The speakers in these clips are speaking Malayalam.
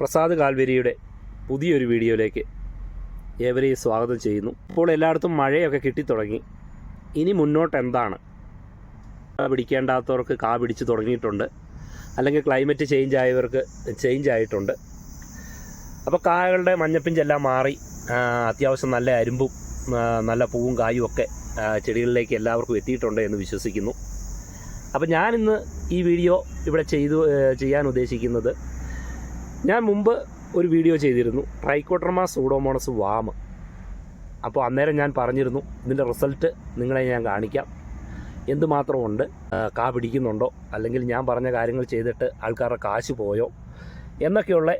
പ്രസാദ് കാൽവരിയുടെ പുതിയൊരു വീഡിയോയിലേക്ക് ഏവരെയും സ്വാഗതം ചെയ്യുന്നു. ഇപ്പോൾ എല്ലായിടത്തും മഴയൊക്കെ കിട്ടിത്തുടങ്ങി. ഇനി മുന്നോട്ട് എന്താണ് പിടിക്കേണ്ടാത്തവർക്ക് കാ പിടിച്ചു തുടങ്ങിയിട്ടുണ്ട്. അല്ലെങ്കിൽ ക്ലൈമറ്റ് ചേഞ്ച് ആയവർക്ക് ചേഞ്ച് ആയിട്ടുണ്ട്. അപ്പോൾ കായകളുടെ മഞ്ഞപ്പിഞ്ചെല്ലാം മാറി. അത്യാവശ്യം നല്ല അരുമ്പും നല്ല പൂവും കായും ഒക്കെ ചെടികളിലേക്ക് എല്ലാവർക്കും എത്തിയിട്ടുണ്ട് എന്ന് വിശ്വസിക്കുന്നു. അപ്പോൾ ഞാനിന്ന് ഈ വീഡിയോ ഇവിടെ ചെയ്തു ചെയ്യാൻ ഉദ്ദേശിക്കുന്നത് ഞാൻ മുമ്പ് ഒരു വീഡിയോ ചെയ്തിരുന്നു. ട്രൈക്കോട്ടർമാ സൂഡോമോണസ് വാമ് അപ്പോൾ അന്നേരം ഞാൻ പറഞ്ഞിരുന്നു ഇതിന്റെ റിസൾട്ട് നിങ്ങളെ ഞാൻ കാണിക്കാം. എന്തുമാത്രമുണ്ട്? കാ പിടിക്കുന്നുണ്ടോ? അല്ലെങ്കിൽ ഞാൻ പറഞ്ഞ കാര്യങ്ങൾ ചെയ്തിട്ട് ആൾക്കാരുടെ കാശ് പോയോ? എന്നൊക്കെയുള്ള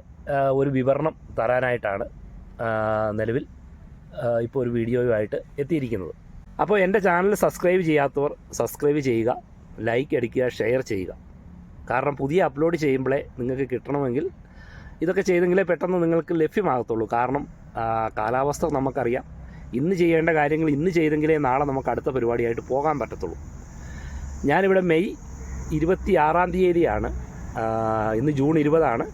ഒരു വിവരണം തരാനായിട്ടാണ് നിലവിൽ ഇപ്പോൾ ഒരു വീഡിയോയുമായിട്ട് എത്തിയിരിക്കുന്നത്. അപ്പോൾ എന്റെ ചാനൽ സബ്സ്ക്രൈബ് ചെയ്യാത്തവർ സബ്സ്ക്രൈബ് ചെയ്യുക ലൈക്ക് അടിക്കുക ഷെയർ ചെയ്യുക. കാരണം പുതിയ അപ്ലോഡ് ചെയ്യുമ്പോഴേ നിങ്ങൾക്ക് കിട്ടണമെങ്കിൽ ഇതൊക്കെ ചെയ്തെങ്കിലേ പെട്ടെന്ന് നിങ്ങൾക്ക് ലഭ്യമാകത്തുള്ളൂ. കാരണം കാലാവസ്ഥ നമുക്കറിയാം. ഇന്ന് ചെയ്യേണ്ട കാര്യങ്ങൾ ഇന്ന് ചെയ്തെങ്കിലേ നാളെ നമുക്ക് അടുത്ത പരിപാടിയായിട്ട് പോകാൻ പറ്റത്തുള്ളൂ. ഞാനിവിടെ മെയ് ഇരുപത്തി ആറാം തീയതിയാണ് ഇന്ന് ജൂൺ ഇരുപതാണ്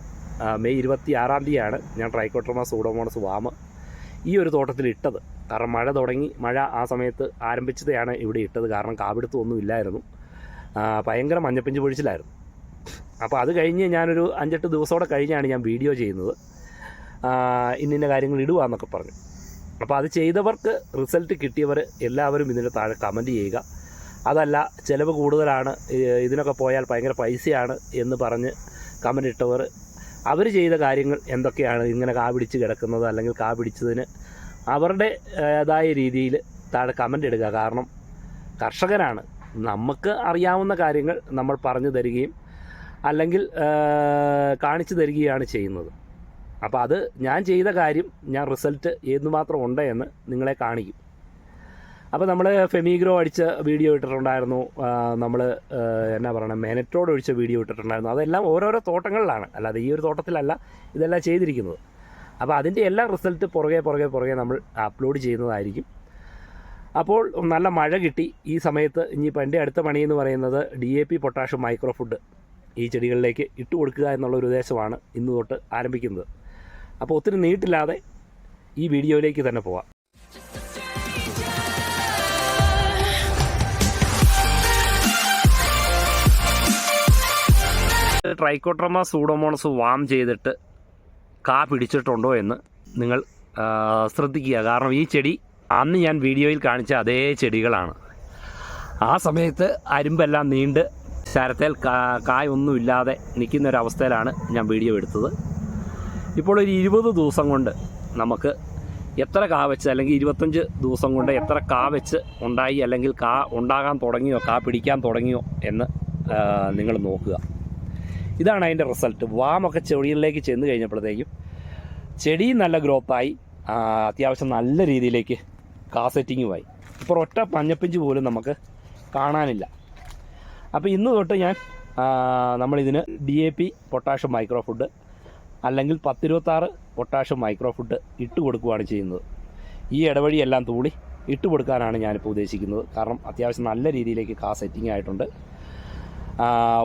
മെയ് ഇരുപത്തി ആറാം തീയതിയാണ് ഞാൻ ട്രൈക്കോട്ടർമാസ് സൂഡോമോണസ് വാമ് ഈ ഒരു തോട്ടത്തിൽ ഇട്ടത്. കാരണം മഴ തുടങ്ങി മഴ ആ സമയത്ത് ആരംഭിച്ചതാണ് ഇവിടെ ഇട്ടത്. കാരണം കാവിടുത്തൊന്നും ഇല്ലായിരുന്നു. ഭയങ്കര മഞ്ഞപ്പിഞ്ച് പൊഴിച്ചിലായിരുന്നു. അപ്പോൾ അത് കഴിഞ്ഞ് ഞാനൊരു അഞ്ചെട്ട് ദിവസത്തോടെ കഴിഞ്ഞാണ് ഞാൻ വീഡിയോ ചെയ്യുന്നത്. ഇന്നിന്റെ കാര്യങ്ങൾ ഇടുക എന്നൊക്കെ പറഞ്ഞു. അപ്പോൾ അത് ചെയ്തവർക്ക് റിസൾട്ട് കിട്ടിയവർ എല്ലാവരും ഇതിന്റെ താഴെ കമന്റ് ചെയ്യുക. അതല്ല ചിലവ് കൂടുതലാണ് ഇതിനൊക്കെ പോയാൽ ഭയങ്കര പൈസയാണ് എന്ന് പറഞ്ഞ് കമന്റ് ഇട്ടവർ അവർ ചെയ്ത കാര്യങ്ങൾ എന്തൊക്കെയാണ് ഇങ്ങനെ കാ പിടിച്ച് കിടക്കുന്നത് അല്ലെങ്കിൽ കാ പിടിച്ചതിന് അവരുടെ ഏതായ രീതിയിൽ താഴെ കമന്റ് ഇടുക. കാരണം കർഷകനാണ്. നമുക്ക് അറിയാവുന്ന കാര്യങ്ങൾ നമ്മൾ പറഞ്ഞു തരികയും അല്ലെങ്കിൽ കാണിച്ചു തരികയാണ് ചെയ്യുന്നത്. അപ്പോൾ അത് ഞാൻ ചെയ്ത കാര്യം ഞാൻ റിസൾട്ട് ഏതുമാത്രം ഉണ്ട് എന്ന് നിങ്ങളെ കാണിക്കും. അപ്പോൾ നമ്മൾ ഫെമിഗ്രോ അടിച്ച വീഡിയോ ഇട്ടിട്ടുണ്ടായിരുന്നു. നമ്മൾ എന്നാ പറയണം മെനറ്റോട് ഒഴിച്ച വീഡിയോ ഇട്ടിട്ടുണ്ടായിരുന്നു. അതെല്ലാം ഓരോരോ തോട്ടങ്ങളിലാണ്. അല്ലാതെ ഈ ഒരു തോട്ടത്തിലല്ല ഇതെല്ലാം ചെയ്തിരിക്കുന്നത്. അപ്പോൾ അതിന്റെ എല്ലാ റിസൾട്ട് പുറകെ പുറകെ പുറകെ നമ്മൾ അപ്ലോഡ് ചെയ്യുന്നതായിരിക്കും. അപ്പോൾ നല്ല മഴ കിട്ടി. ഈ സമയത്ത് ഇനിയിപ്പോൾ എന്റെ അടുത്ത പണി എന്ന് പറയുന്നത് D A P potassium micro food. ഈ ചെടികളിലേക്ക് ഇട്ട് കൊടുക്കുക എന്നുള്ള ഒരു ഉദ്ദേശമാണ് ഇന്ന് തൊട്ട് ആരംഭിക്കുന്നത്. അപ്പോൾ ഒത്തിരി നീട്ടില്ലാതെ ഈ വീഡിയോയിലേക്ക് തന്നെ പോവാം. ട്രൈക്കോട്രമ സൂഡോമോണസ് വാം ചെയ്തിട്ട് കാ പിടിച്ചിട്ടുണ്ടോ എന്ന് നിങ്ങൾ ശ്രദ്ധിക്കുക. കാരണം ഈ ചെടി അന്ന് ഞാൻ വീഡിയോയിൽ കാണിച്ച അതേ ചെടികളാണ്. ആ സമയത്ത് അരുമ്പെല്ലാം നീണ്ട് ശരത്തേൽ കായൊന്നുമില്ലാതെ നിൽക്കുന്ന ഒരവസ്ഥയിലാണ് ഞാൻ വീഡിയോ എടുത്തത്. ഇപ്പോൾ ഒരു ഇരുപത് ദിവസം കൊണ്ട് നമുക്ക് എത്ര കാ വെച്ച് അല്ലെങ്കിൽ ഇരുപത്തഞ്ച് ദിവസം കൊണ്ട് എത്ര കാ വെച്ച് ഉണ്ടായി അല്ലെങ്കിൽ കാ ഉണ്ടാകാൻ തുടങ്ങിയോ കാ പിടിക്കാൻ തുടങ്ങിയോ എന്ന് നിങ്ങൾ നോക്കുക. ഇതാണ് അതിന്റെ റിസൾട്ട്. വാമൊക്കെ ചെടികളിലേക്ക് ചെന്ന് കഴിഞ്ഞപ്പോഴത്തേക്കും ചെടി നല്ല ഗ്രോത്തായി അത്യാവശ്യം നല്ല രീതിയിലേക്ക് കാ സെറ്റിങ്ങുമായി. ഇപ്പോൾ ഒറ്റ മഞ്ഞപ്പിഞ്ച് പോലും നമുക്ക് കാണാനില്ല. അപ്പോൾ ഇന്ന് തൊട്ട് ഞാൻ നമ്മളിതിന് D A P potassium micro food അല്ലെങ്കിൽ പത്തിരുപത്താറ് പൊട്ടാഷ്യം മൈക്രോ ഫുഡ് ഇട്ട് കൊടുക്കുകയാണ് ചെയ്യുന്നത്. ഈ ഇടവഴിയെല്ലാം തൂളി ഇട്ട് കൊടുക്കാനാണ് ഞാനിപ്പോൾ ഉദ്ദേശിക്കുന്നത്. കാരണം അത്യാവശ്യം നല്ല രീതിയിലേക്ക് കാ സെറ്റിംഗ് ആയിട്ടുണ്ട്.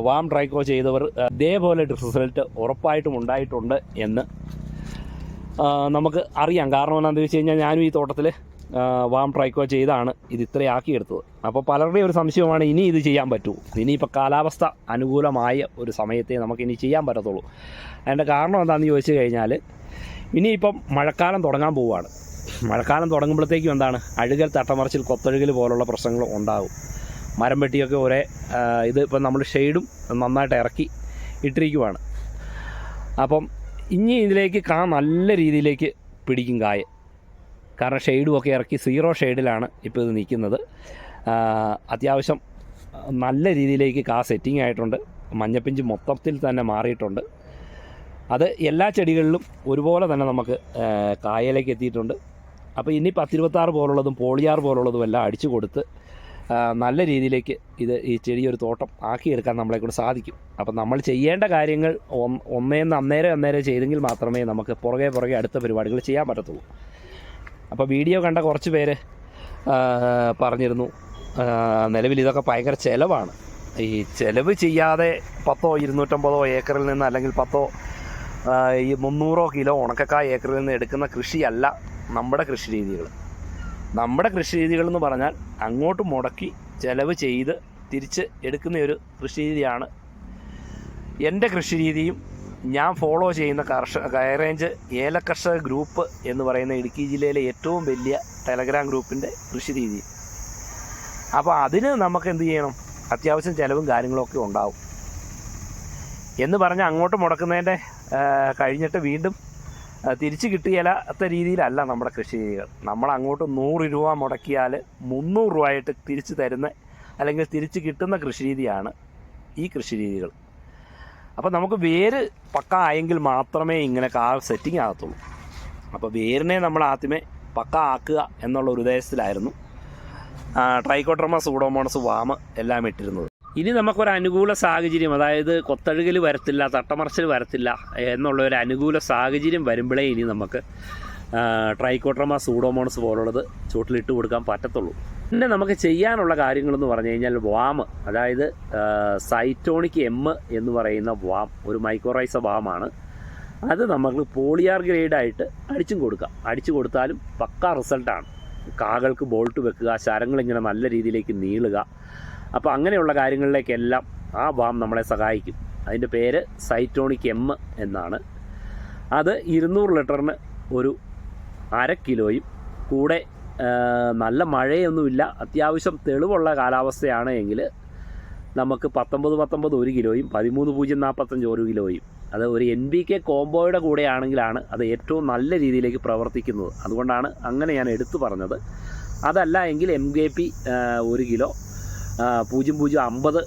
വാം ട്രൈക്കോ ചെയ്തവർ ഇതേപോലെ റിസൾട്ട് ഉറപ്പായിട്ടും ഉണ്ടായിട്ടുണ്ട് എന്ന് നമുക്ക് അറിയാം. കാരണം എന്താണെന്ന് വെച്ച് കഴിഞ്ഞാൽ ഞാനും ഈ തോട്ടത്തിൽ വാം ട്രൈക്കോ ചെയ്താണ് ഇത് ഇത്രയാക്കിയെടുത്തത്. അപ്പോൾ പലരുടെയും ഒരു സംശയമാണ് ഇനി ഇത് ചെയ്യാൻ പറ്റുമോ ഇനിയിപ്പോൾ കാലാവസ്ഥ അനുകൂലമായ ഒരു സമയത്തെ നമുക്ക് ഇനി ചെയ്യാൻ പറ്റത്തുള്ളൂ. അതിന്റെ കാരണം എന്താണെന്ന് ചോദിച്ചു കഴിഞ്ഞാൽ ഇനിയിപ്പം മഴക്കാലം തുടങ്ങാൻ പോവുകയാണ്. മഴക്കാലം തുടങ്ങുമ്പോഴത്തേക്കും എന്താണ്? അഴുകൽ തട്ടമറിച്ചിൽ കൊത്തഴുകൽ പോലുള്ള പ്രശ്നങ്ങൾ ഉണ്ടാകും മരം വെട്ടിയൊക്കെ ഒരേ ഇത് ഇപ്പം നമ്മൾ ഷെയ്ഡും നന്നായിട്ട് ഇറക്കി ഇട്ടിരിക്കുവാണ്. അപ്പം ഇനി ഇതിലേക്ക് കാ നല്ല രീതിയിലേക്ക് പിടിക്കും കായ. കാരണം ഷെയ്ഡും ഒക്കെ ഇറക്കി സീറോ ഷെയ്ഡിലാണ് ഇപ്പോൾ ഇത് നിൽക്കുന്നത്. അത്യാവശ്യം നല്ല രീതിയിലേക്ക് കാ സെറ്റിംഗ് ആയിട്ടുണ്ട്. മഞ്ഞപ്പിഞ്ച് മൊത്തത്തിൽ തന്നെ മാറിയിട്ടുണ്ട്. അത് എല്ലാ ചെടികളിലും ഒരുപോലെ തന്നെ നമുക്ക് കായലേക്ക് എത്തിയിട്ടുണ്ട്. അപ്പോൾ ഇനി പത്തിരുപത്താറ് പോലുള്ളതും പോളിയാർ പോലുള്ളതും എല്ലാം അടിച്ചു കൊടുത്ത് നല്ല രീതിയിലേക്ക് ഇത് ഈ ചെടിയൊരു തോട്ടം ആക്കിയെടുക്കാൻ നമ്മളെ കൊണ്ട് സാധിക്കും. അപ്പം നമ്മൾ ചെയ്യേണ്ട കാര്യങ്ങൾ ഒന്ന് ഒന്നേന്ന് അന്നേരം അന്നേരം ചെയ്തെങ്കിൽ മാത്രമേ നമുക്ക് പുറകെ പുറകെ അടുത്ത പരിപാടികൾ ചെയ്യാൻ പറ്റത്തുള്ളൂ. അപ്പോൾ വീഡിയോ കണ്ട കുറച്ച് പേര് പറഞ്ഞിരുന്നു. നിലവിൽ ഇതൊക്കെ ഭയങ്കര ചിലവാണ്. ഈ ചിലവ് ചെയ്യാതെ പത്തോ ഇരുന്നൂറ്റമ്പതോ ഏക്കറിൽ നിന്ന് അല്ലെങ്കിൽ പത്തോ ഈ മുന്നൂറോ കിലോ ഉണക്കക്കായ ഏക്കറിൽ നിന്ന് എടുക്കുന്ന കൃഷിയല്ല നമ്മുടെ കൃഷി രീതികൾ. നമ്മുടെ കൃഷി രീതികൾ എന്ന് പറഞ്ഞാൽ അങ്ങോട്ട് മുടക്കി ചിലവ് ചെയ്ത് തിരിച്ച് എടുക്കുന്ന ഒരു കൃഷി രീതിയാണ്. എന്റെ കൃഷി രീതിയും ഞാൻ ഫോളോ ചെയ്യുന്ന കർഷക കയറേഞ്ച് ഏലകർഷക ഗ്രൂപ്പ് എന്ന് പറയുന്ന ഇടുക്കി ജില്ലയിലെ ഏറ്റവും വലിയ ടെലഗ്രാം ഗ്രൂപ്പിന്റെ കൃഷി രീതി. അപ്പോൾ അതിന് നമുക്ക് എന്ത് ചെയ്യണം? അത്യാവശ്യം ചിലവും കാര്യങ്ങളൊക്കെ ഉണ്ടാവും. എന്ന് പറഞ്ഞ് അങ്ങോട്ട് മുടക്കുന്നതിന്റെ കഴിഞ്ഞിട്ട് വീണ്ടും തിരിച്ചു കിട്ടിയാലാത്ത രീതിയിലല്ല നമ്മുടെ കൃഷി രീതികൾ നമ്മൾ അങ്ങോട്ട് നൂറ് രൂപ മുടക്കിയാൽ മുന്നൂറ് രൂപയായിട്ട് തിരിച്ച് തരുന്ന അല്ലെങ്കിൽ തിരിച്ച് കിട്ടുന്ന കൃഷി രീതിയാണ് ഈ കൃഷി രീതികൾ. അപ്പോൾ നമുക്ക് വേര് പക്ക ആയെങ്കിൽ മാത്രമേ ഇങ്ങനെ കാർ സെറ്റിംഗ് ആകത്തുള്ളൂ. അപ്പോൾ വേരിനെ നമ്മൾ ആദ്യമേ പക്ക ആക്കുക എന്നുള്ള ഒരു ഉദ്ദേശത്തിലായിരുന്നു. ട്രൈക്കോട്ടർമ സൂഡോമോണസ് വാമ് എല്ലാം ഇട്ടിരുന്നത്. ഇനി നമുക്കൊരു അനുകൂല സാഹചര്യം അതായത് കൊത്തഴുകൽ വരത്തില്ല തട്ടമറച്ചിൽ വരത്തില്ല എന്നുള്ള ഒരു അനുകൂല സാഹചര്യം വരുമ്പോഴേ ഇനി നമുക്ക് ട്രൈക്കോട്രമ സൂഡോമോണസ് പോലുള്ളത് ചൂട്ടിലിട്ട് കൊടുക്കാൻ പറ്റത്തുള്ളൂ. പിന്നെ നമുക്ക് ചെയ്യാനുള്ള കാര്യങ്ങളെന്ന് പറഞ്ഞു കഴിഞ്ഞാൽ വാം അതായത് സൈറ്റോണിക് എം എന്ന് പറയുന്ന വാം ഒരു മൈക്രോറൈസ വാമാണ്. അത് നമുക്ക് പോളിയാർ ഗ്രേഡായിട്ട് അടിച്ചും കൊടുക്കാം. അടിച്ചു കൊടുത്താലും പക്ക റിസൾട്ടാണ് കാകൾക്ക് ബോൾട്ട് വെക്കുക ശരങ്ങളിങ്ങനെ നല്ല രീതിയിലേക്ക് നീളുക. അപ്പോൾ അങ്ങനെയുള്ള കാര്യങ്ങളിലേക്കെല്ലാം ആ വാം നമ്മളെ സഹായിക്കും. അതിന്റെ പേര് സൈറ്റോണിക് എം എന്നാണ്. അത് ഇരുന്നൂറ് ലിറ്ററിന് ഒരു അര കിലോയും കൂടെ നല്ല മഴയൊന്നുമില്ല. അത്യാവശ്യം തെളിവുള്ള കാലാവസ്ഥയാണ് എങ്കിൽ നമുക്ക് പത്തൊമ്പത് പത്തൊമ്പത് ഒരു കിലോയും പതിമൂന്ന് പൂജ്യം നാൽപ്പത്തഞ്ച് ഒരു കിലോയും. അത് ഒരു എൻ ബി കെ കോംബോയുടെ കൂടെയാണെങ്കിലാണ് അത് ഏറ്റവും നല്ല രീതിയിലേക്ക് പ്രവർത്തിക്കുന്നത്. അതുകൊണ്ടാണ് അങ്ങനെ ഞാൻ എടുത്തു പറഞ്ഞത്. അതല്ല എങ്കിൽ എം കെ പി ഒരു കിലോ പൂജ്യം പൂജ്യം അമ്പത്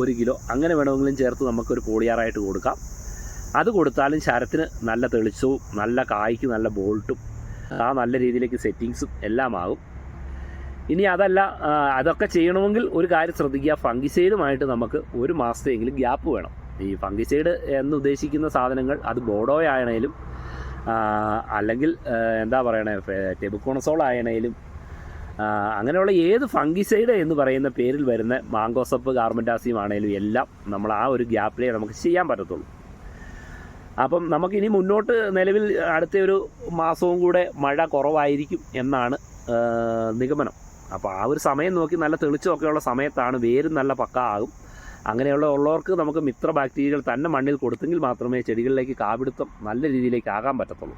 ഒരു കിലോ അങ്ങനെ വേണമെങ്കിലും ചേർത്ത് നമുക്കൊരു പോളിയാറായിട്ട് കൊടുക്കാം. അത് കൊടുത്താലും ശരത്തിന് നല്ല തെളിച്ചവും നല്ല കായ്ക്ക് നല്ല ബോൾട്ടും ആ നല്ല രീതിയിലേക്ക് സെറ്റിങ്സും എല്ലാം ആകും ഇനി അതല്ല അതൊക്കെ ചെയ്യണമെങ്കിൽ ഒരു കാര്യം ശ്രദ്ധിക്കുക. ഫംഗിസൈഡുമായിട്ട് നമുക്ക് ഒരു മാസത്തെയെങ്കിലും ഗ്യാപ്പ് വേണം. ഈ ഫംഗിസൈഡ് എന്ന് ഉദ്ദേശിക്കുന്ന സാധനങ്ങൾ അത് ബോഡോ ആയണേലും അല്ലെങ്കിൽ എന്താ പറയണേ ടെബുക്കോണസോൾ ആയണേലും അങ്ങനെയുള്ള ഏത് ഫംഗിസൈഡ് എന്ന് പറയുന്ന പേരിൽ വരുന്ന മാങ്കോസപ്പ് കാർബൻഡാസിയം ആണേലും എല്ലാം നമ്മൾ ആ ഒരു ഗ്യാപ്പിലേ നമുക്ക് ചെയ്യാൻ പറ്റത്തുള്ളൂ. അപ്പം നമുക്കിനി മുന്നോട്ട് നിലവിൽ അടുത്ത ഒരു മാസവും കൂടെ മഴ കുറവായിരിക്കും എന്നാണ് നിഗമനം. അപ്പോൾ ആ ഒരു സമയം നോക്കി നല്ല തെളിച്ചമൊക്കെയുള്ള സമയത്താണ് വേരും നല്ല പക്ക ആകും അങ്ങനെയുള്ള ഉള്ളവർക്ക് നമുക്ക് മിത്ര ബാക്ടീരിയകൾ തന്നെ മണ്ണിൽ കൊടുത്തെങ്കിൽ മാത്രമേ ചെടികളിലേക്ക് കാപിടുത്തം നല്ല രീതിയിലേക്ക് ആകാൻ പറ്റത്തുള്ളൂ.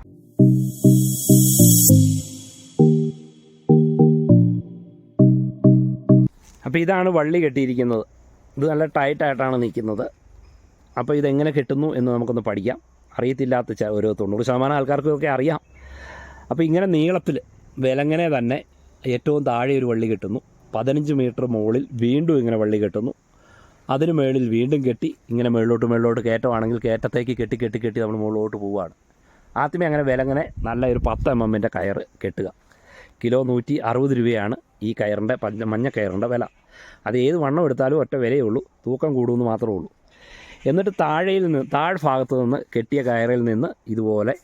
അപ്പോൾ ഇതാണ് വള്ളി കെട്ടിയിരിക്കുന്നത്. ഇത് നല്ല ടൈറ്റായിട്ടാണ് നിൽക്കുന്നത്. അപ്പോൾ ഇതെങ്ങനെ കിട്ടുന്നു എന്ന് നമുക്കൊന്ന് പഠിക്കാം. അറിയത്തില്ലാത്ത ഒരു തൊണ്ണൂറ് ശതമാനം ആൾക്കാർക്കൊക്കെ അറിയാം. അപ്പോൾ ഇങ്ങനെ നീളത്തിൽ വിലങ്ങനെ തന്നെ ഏറ്റവും താഴെ ഒരു വള്ളി കെട്ടുന്നു. പതിനഞ്ച് മീറ്റർ മുകളിൽ വീണ്ടും ഇങ്ങനെ വള്ളി കെട്ടുന്നു. അതിന് മുകളിൽ വീണ്ടും കെട്ടി ഇങ്ങനെ മുകളിലോട്ട് മുകളിലോട്ട് കയറ്റമാണെങ്കിൽ കയറ്റത്തേക്ക് കെട്ടി കെട്ടി കെട്ടി നമ്മൾ മുകളിലോട്ട് പോവുകയാണ്. ആദ്യമേ അങ്ങനെ വിലങ്ങനെ നല്ല ഒരു പത്ത് എം എമ്മിന്റെ കയർ കെട്ടുക. കിലോ നൂറ്റി അറുപത് രൂപയാണ് ഈ കയറിന്റെ പഞ്ഞ മഞ്ഞ കയറിന്റെ വില. അത് ഏത് വണ്ണം എടുത്താലും ഒറ്റ വിലയേ ഉള്ളൂ. തൂക്കം കൂടുമെന്ന് മാത്രമേ ഉള്ളൂ. എന്നിട്ട് താഴെയിൽ നിന്ന് താഴ് ഭാഗത്ത് നിന്ന് കെട്ടിയ കയറിൽ നിന്ന് ഇതുപോലെ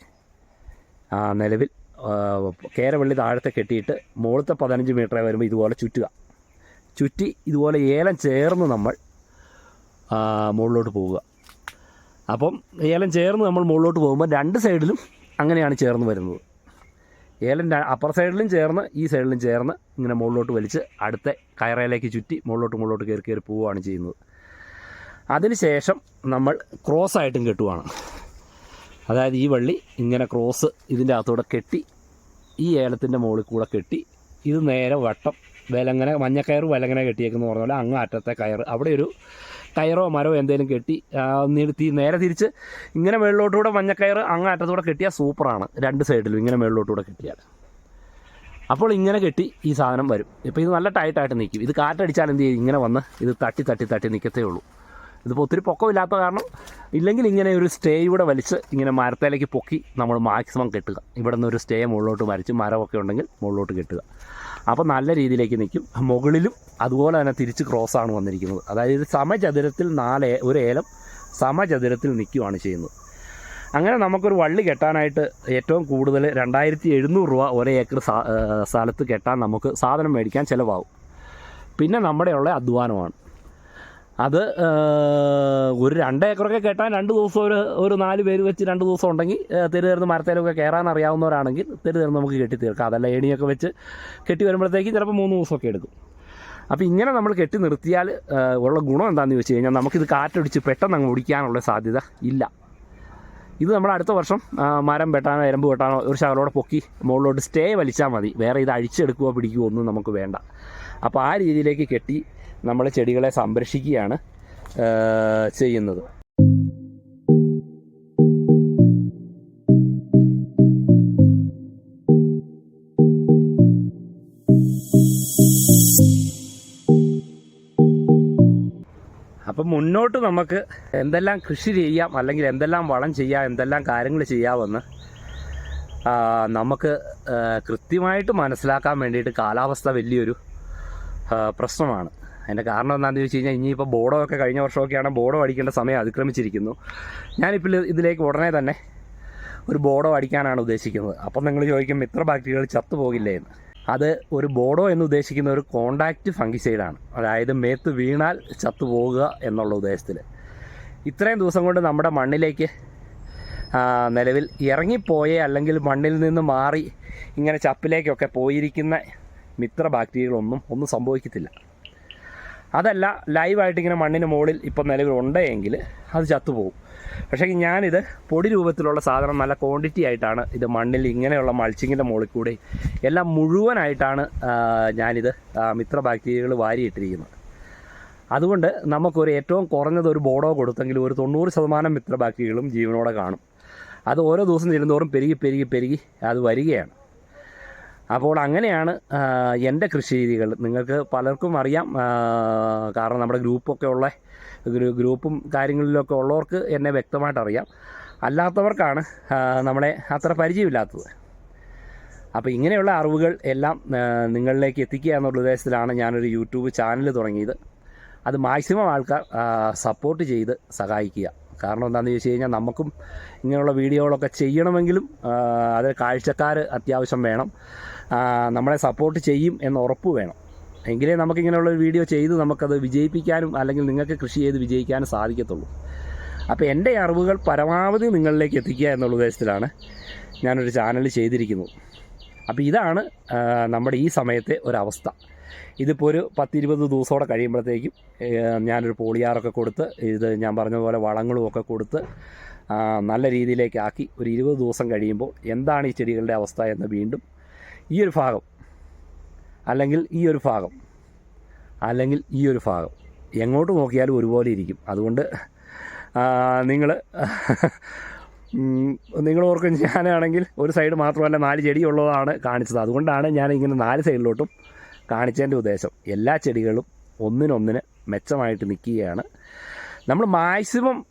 നിലവിൽ കേരവള്ളി താഴത്തെ കെട്ടിയിട്ട് മുകളിലത്തെ പതിനഞ്ച് മീറ്റർ വരുമ്പോൾ ഇതുപോലെ ചുറ്റുക. ചുറ്റി ഇതുപോലെ ഏലം ചേർന്ന് നമ്മൾ മുകളിലോട്ട് പോവുക. അപ്പം ഏലം ചേർന്ന് നമ്മൾ മുകളിലോട്ട് പോകുമ്പോൾ രണ്ട് സൈഡിലും അങ്ങനെയാണ് ചേർന്ന് വരുന്നത്. ഏലം അപ്പർ സൈഡിലും ചേർന്ന് ഈ സൈഡിലും ചേർന്ന് ഇങ്ങനെ മുകളിലോട്ട് വലിച്ച് അടുത്ത കയറയിലേക്ക് ചുറ്റി മുകളിലോട്ട് മുകളിലോട്ട് കയറി കയറി പോവുകയാണ് ചെയ്യുന്നത്. അതിനുശേഷം നമ്മൾ ക്രോസ് ആയിട്ടും കെട്ടുവാണ്. അതായത് ഈ വള്ളി ഇങ്ങനെ ക്രോസ് ഇതിന്റെ അകത്തൂടെ കെട്ടി ഈ ഏലത്തിന്റെ മുകളിൽ കൂടെ കെട്ടി ഇത് നേരെ വട്ടം വിലങ്ങനെ മഞ്ഞക്കയർ വിലങ്ങനെ കെട്ടിയേക്കെന്ന് പറഞ്ഞ പോലെ അങ്ങ് അറ്റത്തെ കയർ അവിടെ ഒരു കയറോ മരോ എന്തെങ്കിലും കെട്ടി നിർത്തി നേരെ തിരിച്ച് ഇങ്ങനെ മുകളിലോട്ടുകൂടെ മഞ്ഞക്കയർ അങ്ങ് അറ്റത്തൂടെ കെട്ടിയാൽ സൂപ്പറാണ്. രണ്ട് സൈഡിലും ഇങ്ങനെ മുകളിലോട്ടുകൂടെ കെട്ടിയാൽ. അപ്പോൾ ഇങ്ങനെ കെട്ടി ഈ സാധനം വരും. ഇപ്പോൾ ഇത് നല്ല ടൈറ്റായിട്ട് നിൽക്കും. ഇത് കാറ്റടിച്ചാൽ എന്ത് ചെയ്യും? ഇങ്ങനെ വന്ന് ഇത് തട്ടി തട്ടി തട്ടി നിൽക്കത്തേ ഉള്ളൂ. ഇതിപ്പോൾ ഒത്തിരി പൊക്കമില്ലാത്ത കാരണം ഇല്ലെങ്കിൽ ഇങ്ങനെ ഒരു സ്റ്റേ ഇവിടെ വലിച്ച് ഇങ്ങനെ മരത്തേലേക്ക് പൊക്കി നമ്മൾ മാക്സിമം കെട്ടുക. ഇവിടെ നിന്ന് ഒരു സ്റ്റേ മുകളിലോട്ട് വരച്ച് മരമൊക്കെ ഉണ്ടെങ്കിൽ മുകളിലോട്ട് കെട്ടുക. അപ്പോൾ നല്ല രീതിയിലേക്ക് നിൽക്കും. മുകളിലും അതുപോലെ തന്നെ തിരിച്ച് ആണ് വന്നിരിക്കുന്നത്. അതായത് ഒരു സമചതുരത്തിൽ നാല് ഒരു ഏലം സമചതുരത്തിൽ നിൽക്കുകയാണ് ചെയ്യുന്നത്. അങ്ങനെ നമുക്കൊരു വള്ളി കെട്ടാനായിട്ട് ഏറ്റവും കൂടുതൽ രണ്ടായിരത്തി എഴുന്നൂറ് രൂപ ഒരേ ഏക്കർ സ്ഥലത്ത് കെട്ടാൻ നമുക്ക് സാധനം മേടിക്കാൻ ചിലവാകും. പിന്നെ നമ്മുടെ ഉള്ള അധ്വാനമാണ്. അത് ഒരു രണ്ട് ഏക്കറൊക്കെ കെട്ടാൻ രണ്ട് ദിവസം ഒരു ഒരു നാല് പേര് വെച്ച് രണ്ട് ദിവസം ഉണ്ടെങ്കിൽ തെരു തീർന്ന് മരത്തേലൊക്കെ കയറാൻ അറിയാവുന്നവരാണെങ്കിൽ തെരു തീർന്ന് നമുക്ക് കെട്ടി തീർക്കാം അതല്ല ഏണിയൊക്കെ വെച്ച് കെട്ടി വരുമ്പോഴത്തേക്കും ചിലപ്പോൾ മൂന്ന് ദിവസമൊക്കെ എടുക്കും. അപ്പോൾ ഇങ്ങനെ നമ്മൾ കെട്ടി നിർത്തിയാൽ ഉള്ള ഗുണം എന്താണെന്ന് ചോദിച്ചു കഴിഞ്ഞാൽ നമുക്കിത് കാറ്റടിച്ച് പെട്ടെന്ന് അങ്ങ് ഓടിക്കാനുള്ള സാധ്യത ഇല്ല. ഇത് നമ്മൾ അടുത്ത വർഷം മരം വെട്ടാനോ എരമ്പ് വെട്ടാനോ ഒരു ശകലോടെ പൊക്കി മുകളിലോട്ട് സ്റ്റേ വലിച്ചാൽ മതി. വേറെ ഇത് അഴിച്ചെടുക്കുകയോ പിടിക്കുകയോ ഒന്നും നമുക്ക് വേണ്ട. അപ്പോൾ ആ രീതിയിലേക്ക് കെട്ടി നമ്മൾ ചെടികളെ സംരക്ഷിക്കുകയാണ് ചെയ്യുന്നത്. അപ്പം മുന്നോട്ട് നമുക്ക് എന്തെല്ലാം കൃഷി ചെയ്യാം അല്ലെങ്കിൽ എന്തെല്ലാം വളം ചെയ്യാം എന്തെല്ലാം കാര്യങ്ങൾ ചെയ്യാമെന്ന് നമുക്ക് കൃത്യമായിട്ട് മനസ്സിലാക്കാൻ വേണ്ടിയിട്ട് കാലാവസ്ഥ വലിയൊരു പ്രശ്നമാണ്. അതിന്റെ കാരണം എന്താണെന്ന് ചോദിച്ചു കഴിഞ്ഞാൽ ഇനിയിപ്പോൾ ബോഡോ ഒക്കെ കഴിഞ്ഞ വർഷമൊക്കെയാണ് ബോഡോ അടിക്കേണ്ട സമയം അതിക്രമിച്ചിരിക്കുന്നു. ഞാനിപ്പോൾ ഇതിലേക്ക് ഉടനെ തന്നെ ഒരു ബോഡോ അടിക്കാനാണ് ഉദ്ദേശിക്കുന്നത്. അപ്പം നിങ്ങൾ ചോദിക്കും മിത്ര ബാക്ടീരിയകൾ ചത്തുപോകില്ലേ എന്ന്. അത് ഒരു ബോഡോ എന്ന് ഉദ്ദേശിക്കുന്ന ഒരു കോണ്ടാക്റ്റ് ഫംഗിസൈഡാണ്. അതായത് മേത്ത് വീണാൽ ചത്തുപോകുക എന്നുള്ള ഉദ്ദേശത്തിൽ ഇത്രയും ദിവസം കൊണ്ട് നമ്മുടെ മണ്ണിലേക്ക് നിലവിൽ ഇറങ്ങിപ്പോയ അല്ലെങ്കിൽ മണ്ണിൽ നിന്ന് മാറി ഇങ്ങനെ ചപ്പിലേക്കൊക്കെ പോയിരിക്കുന്ന മിത്ര ബാക്ടീരിയകളൊന്നും ഒന്നും സംഭവിക്കത്തില്ല. അതല്ല ലൈവായിട്ട് ഇങ്ങനെ മണ്ണിന് മുകളിൽ ഇപ്പം നിലവിൽ ഉണ്ടെങ്കിൽ അത് ചത്തുപോകും. പക്ഷേ ഞാനിത് പൊടി രൂപത്തിലുള്ള സാധനം നല്ല ക്വാണ്ടിറ്റി ആയിട്ടാണ് ഇത് മണ്ണിൽ ഇങ്ങനെയുള്ള മൾച്ചിങ്ങിന്റെ മുകളിൽ കൂടി എല്ലാം മുഴുവനായിട്ടാണ് ഞാനിത് മിത്ര ബാക്ടീരിയകൾ വാരിയിട്ടിരിക്കുന്നത്. അതുകൊണ്ട് നമുക്കൊരു ഏറ്റവും കുറഞ്ഞത് ഒരു ബോർഡോ കൊടുത്തെങ്കിൽ ഒരു തൊണ്ണൂറ് ശതമാനം മിത്ര ബാക്ടീരിയകളും ജീവനോടെ കാണും. അത് ഓരോ ദിവസം ചെല്ലുന്തോറും പെരുകി പെരുകി പെരുകി അത് വരികയാണ്. അപ്പോൾ അങ്ങനെയാണ് എന്റെ കൃഷി രീതികൾ. നിങ്ങൾക്ക് പലർക്കും അറിയാം കാരണം നമ്മുടെ ഗ്രൂപ്പൊക്കെ ഉള്ള ഗ്രൂ- ഗ്രൂപ്പും കാര്യങ്ങളിലൊക്കെ ഉള്ളവർക്ക് എന്നെ വ്യക്തമായിട്ട് അറിയാം. അല്ലാത്തവർക്കാണ് നമ്മളെ അത്ര പരിചയമില്ലാത്തത്. അപ്പോൾ ഇങ്ങനെയുള്ള അറിവുകൾ എല്ലാം നിങ്ങളിലേക്ക് എത്തിക്കുക എന്നുള്ള ഉദ്ദേശത്തിലാണ് ഞാനൊരു യൂട്യൂബ് ചാനൽ തുടങ്ങിയത്. അത് മാക്സിമം ആൾക്കാർ സപ്പോർട്ട് ചെയ്ത് സഹായിക്കുക. കാരണം എന്താണെന്ന് ചോദിച്ചു കഴിഞ്ഞാൽ നമുക്കും ഇങ്ങനെയുള്ള വീഡിയോകളൊക്കെ ചെയ്യണമെങ്കിലും അതിൽ കാഴ്ചക്കാർ അത്യാവശ്യം വേണം. നമ്മളെ സപ്പോർട്ട് ചെയ്യും എന്ന് ഉറപ്പ് വേണം. എങ്കിലേ നമുക്കിങ്ങനെയുള്ള ഒരു വീഡിയോ ചെയ്ത് നമുക്കത് വിജയിപ്പിക്കാനും അല്ലെങ്കിൽ നിങ്ങൾക്ക് കൃഷി ചെയ്ത് വിജയിക്കാനും സാധിക്കത്തുള്ളൂ. അപ്പോൾ എന്റെ അറിവുകൾ പരമാവധി നിങ്ങളിലേക്ക് എത്തിക്കുക എന്നുള്ള ഉദ്ദേശത്തിലാണ് ഞാനൊരു ചാനൽ ചെയ്തിരിക്കുന്നത്. അപ്പോൾ ഇതാണ് നമ്മുടെ ഈ സമയത്തെ ഒരവസ്ഥ. ഇതിപ്പോൾ ഒരു പത്തിരുപത് ദിവസത്തോടെ കഴിയുമ്പോഴത്തേക്കും ഞാനൊരു പോളിയാറൊക്കെ കൊടുത്ത് ഇത് ഞാൻ പറഞ്ഞതുപോലെ പോലെ വളങ്ങളും ഒക്കെ കൊടുത്ത് നല്ല രീതിയിലേക്കാക്കി ഒരു ഇരുപത് ദിവസം കഴിയുമ്പോൾ എന്താണ് ഈ ചെടികളുടെ അവസ്ഥ എന്ന് വീണ്ടും ഈ ഒരു ഭാഗം. അല്ലെങ്കിൽ ഈ ഒരു ഭാഗം. അല്ലെങ്കിൽ ഈ ഒരു ഭാഗം. എങ്ങോട്ട് നോക്കിയാലും ഒരുപോലെ ഇരിക്കും. അതുകൊണ്ട് നിങ്ങൾ നിങ്ങൾ ഓർക്കും ഞാനാണെങ്കിൽ ഒരു സൈഡ് മാത്രമല്ല നാല് ചെടിയുള്ളതാണ് കാണിച്ചത്. അതുകൊണ്ടാണ് ഞാൻ ഇങ്ങനെ നാല് സൈഡിലോട്ടും കാണിച്ചതിന്റെ ഉദ്ദേശം. എല്ലാ ചെടികളും ഒന്നിനൊന്നിന് മെച്ചമായിട്ട് നിൽക്കുകയാണ്. നമ്മൾ മാക്സിമം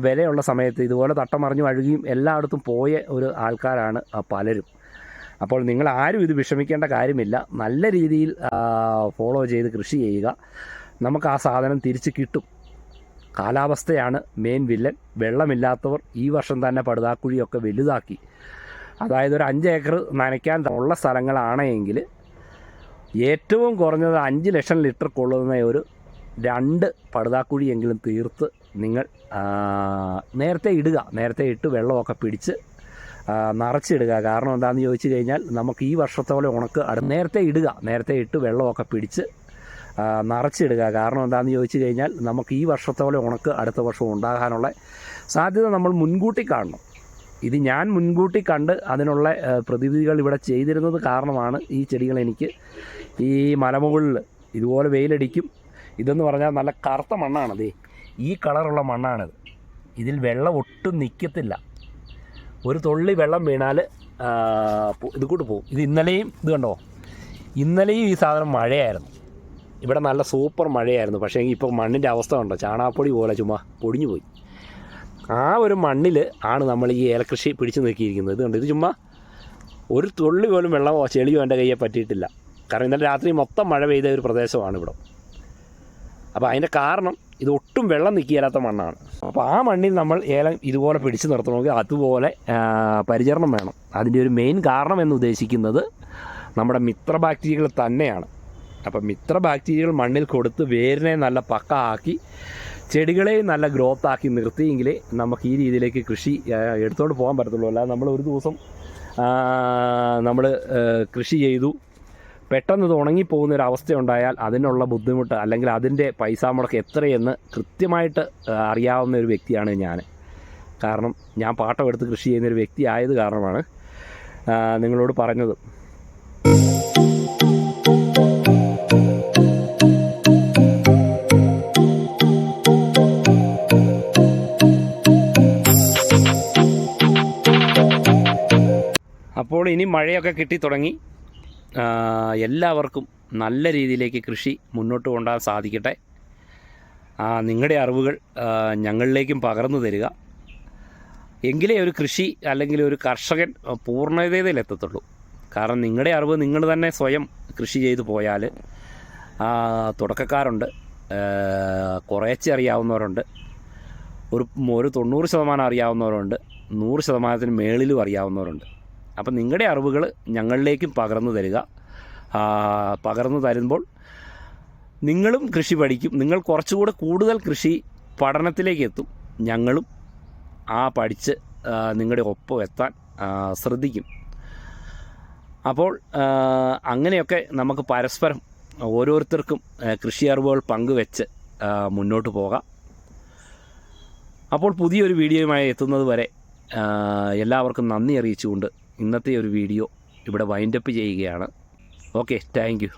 വിലയുള്ള സമയത്ത് ഇതുപോലെ തട്ടം മറിഞ്ഞു അഴുകിയും എല്ലായിടത്തും പോയ ഒരു ആൾക്കാരാണ് പലരും. അപ്പോൾ നിങ്ങൾ ആരും ഇത് വിഷമിക്കേണ്ട കാര്യമില്ല. നല്ല രീതിയിൽ ഫോളോ ചെയ്ത് കൃഷി ചെയ്യുക. നമുക്ക് ആ സാധനം തിരിച്ച് കിട്ടും. കാലാവസ്ഥയാണ് മെയിൻ വില്ലൻ വെള്ളമില്ലാത്തവർ ഈ വർഷം തന്നെ പടുതാക്കുഴിയൊക്കെ വലുതാക്കി. അതായത് ഒരു അഞ്ച് ഏക്കർ നനയ്ക്കാൻ ഉള്ള സ്ഥലങ്ങളാണെങ്കിൽ ഏറ്റവും കുറഞ്ഞത് അഞ്ച് ലക്ഷം ലിറ്റർ കൊള്ളുന്ന ഒരു രണ്ട് പടുതാക്കുഴിയെങ്കിലും തീർത്ത് നിങ്ങൾ നേരത്തെ ഇടുക. നേരത്തെ ഇട്ട് വെള്ളമൊക്കെ പിടിച്ച് നിറച്ചിടുക. കാരണം എന്താണെന്ന് ചോദിച്ചു കഴിഞ്ഞാൽ നമുക്ക് ഈ വർഷത്തോളം ഉണക്ക് നേരത്തെ ഇടുക. നേരത്തെ ഇട്ട് വെള്ളമൊക്കെ പിടിച്ച് നിറച്ചിടുക. കാരണം എന്താണെന്ന് ചോദിച്ചു കഴിഞ്ഞാൽ നമുക്ക് ഈ വർഷത്തോളം ഉണക്ക് അടുത്ത വർഷം ഉണ്ടാകാനുള്ള സാധ്യത നമ്മൾ മുൻകൂട്ടി കാണണം. ഇത് ഞാൻ മുൻകൂട്ടി കണ്ട് അതിനുള്ള പ്രതിവിധികൾ ഇവിടെ ചെയ്തിരുന്നത് കാരണമാണ് ഈ ചെടികൾ എനിക്ക് ഈ മലമുകളിൽ ഇതുപോലെ വെയിലടിക്കും. ഇതെന്ന് പറഞ്ഞാൽ നല്ല കറുത്ത മണ്ണാണത് ഈ കളറുള്ള മണ്ണാണിത്. ഇതിൽ വെള്ളം ഒട്ടും നിൽക്കത്തില്ല ഒരു തുള്ളി വെള്ളം വീണാൽ ഇത് കൂട്ട് പോകും. ഇത് ഇന്നലെയും ഇത് കണ്ടോ? ഇന്നലെയും ഈ സാധനം മഴയായിരുന്നു. ഇവിടെ നല്ല സൂപ്പർ മഴയായിരുന്നു. പക്ഷേ ഇപ്പോൾ മണ്ണിന്റെ അവസ്ഥ ഉണ്ടോ? ചാണാപ്പൊടി പോലെ ചുമ്മാ പൊടിഞ്ഞു പോയി. ആ ഒരു മണ്ണിൽ ആണ് നമ്മൾ ഈ ഏലകൃഷി പിടിച്ചു ഇത് കണ്ടോ ഇത് ചുമ്മാ ഒരു തുള്ളി പോലും വെള്ളമോ ചെളിയോ എന്റെ കയ്യെ പറ്റിയിട്ടില്ല. കാരണം ഇന്നലെ രാത്രി മൊത്തം മഴ പെയ്ത ഒരു പ്രദേശമാണ് ഇവിടെ. അപ്പോൾ അതിന്റെ കാരണം ഇത് ഒട്ടും വെള്ളം നിൽക്കില്ലാത്ത മണ്ണാണ്. അപ്പോൾ ആ മണ്ണിൽ നമ്മൾ ഏലം ഇതുപോലെ പിടിച്ചു നിർത്തണമെങ്കിൽ അതുപോലെ പരിചരണം വേണം. അതിന്റെ ഒരു മെയിൻ കാരണം എന്ന് ഉദ്ദേശിക്കുന്നത് നമ്മുടെ മിത്ര ബാക്ടീരിയകൾ തന്നെയാണ്. അപ്പം മിത്ര ബാക്ടീരിയകൾ മണ്ണിൽ കൊടുത്ത് വേരിനെ നല്ല പക്ക ആക്കി ചെടികളെയും നല്ല ഗ്രോത്ത് ആക്കി നിർത്തിയെങ്കിലേ നമുക്ക് ഈ രീതിയിലേക്ക് കൃഷി എടുത്തുകൊണ്ട് പോകാൻ പറ്റത്തുള്ളൂ. അല്ലാതെ നമ്മൾ ഒരു ദിവസം നമ്മൾ കൃഷി ചെയ്തു പെട്ടെന്ന് ഇത് ഉണങ്ങിപ്പോകുന്ന ഒരു അവസ്ഥ ഉണ്ടായാൽ അതിനുള്ള ബുദ്ധിമുട്ട് അല്ലെങ്കിൽ അതിന്റെ പൈസ മുടക്ക് എത്രയെന്ന് കൃത്യമായിട്ട് അറിയാവുന്ന ഒരു വ്യക്തിയാണ് ഞാൻ. കാരണം ഞാൻ പാട്ടം എടുത്ത് കൃഷി ചെയ്യുന്നൊരു വ്യക്തി ആയത് കാരണമാണ് നിങ്ങളോട് പറഞ്ഞത്. അപ്പോൾ ഇനി മഴയൊക്കെ കിട്ടി തുടങ്ങി എല്ലാവർക്കും നല്ല രീതിയിലേക്ക് കൃഷി മുന്നോട്ട് കൊണ്ടുപോകാൻ സാധിക്കട്ടെ. നിങ്ങളുടെ അറിവുകൾ ഞങ്ങളിലേക്കും പകർന്നു തരിക. എങ്കിലേ ഒരു കൃഷി അല്ലെങ്കിൽ ഒരു കർഷകൻ പൂർണതയിലെത്തത്തുള്ളൂ കാരണം നിങ്ങളുടെ അറിവ് നിങ്ങൾ തന്നെ സ്വയം കൃഷി ചെയ്തു പോയാൽ തുടക്കക്കാരുണ്ട് കുറേച്ചെ അറിയാവുന്നവരുണ്ട്. ഒരു ഒരു തൊണ്ണൂറ് ശതമാനം അറിയാവുന്നവരുണ്ട് നൂറ് ശതമാനത്തിന് മേളിലും അറിയാവുന്നവരുണ്ട്. അപ്പം നിങ്ങളുടെ അറിവുകൾ ഞങ്ങളിലേക്കും പകർന്നു തരിക. പകർന്നു തരുമ്പോൾ നിങ്ങളും കൃഷി പഠിക്കും. നിങ്ങൾ കുറച്ചുകൂടെ കൂടുതൽ കൃഷി പഠനത്തിലേക്ക് എത്തും. ഞങ്ങളും ആ പഠിച്ച് നിങ്ങളുടെ ഒപ്പം എത്താൻ ശ്രദ്ധിക്കും. അപ്പോൾ അങ്ങനെയൊക്കെ നമുക്ക് പരസ്പരം ഓരോരുത്തർക്കും കൃഷി അറിവുകൾ പങ്കുവെച്ച് മുന്നോട്ട് പോകാം. അപ്പോൾ പുതിയൊരു വീഡിയോയുമായി എത്തുന്നത് വരെ എല്ലാവർക്കും നന്ദി അറിയിച്ചുകൊണ്ട് ഇന്നത്തെ ഒരു വീഡിയോ ഇവിടെ വൈൻഡപ്പ് ചെയ്യുകയാണ്. Okay thank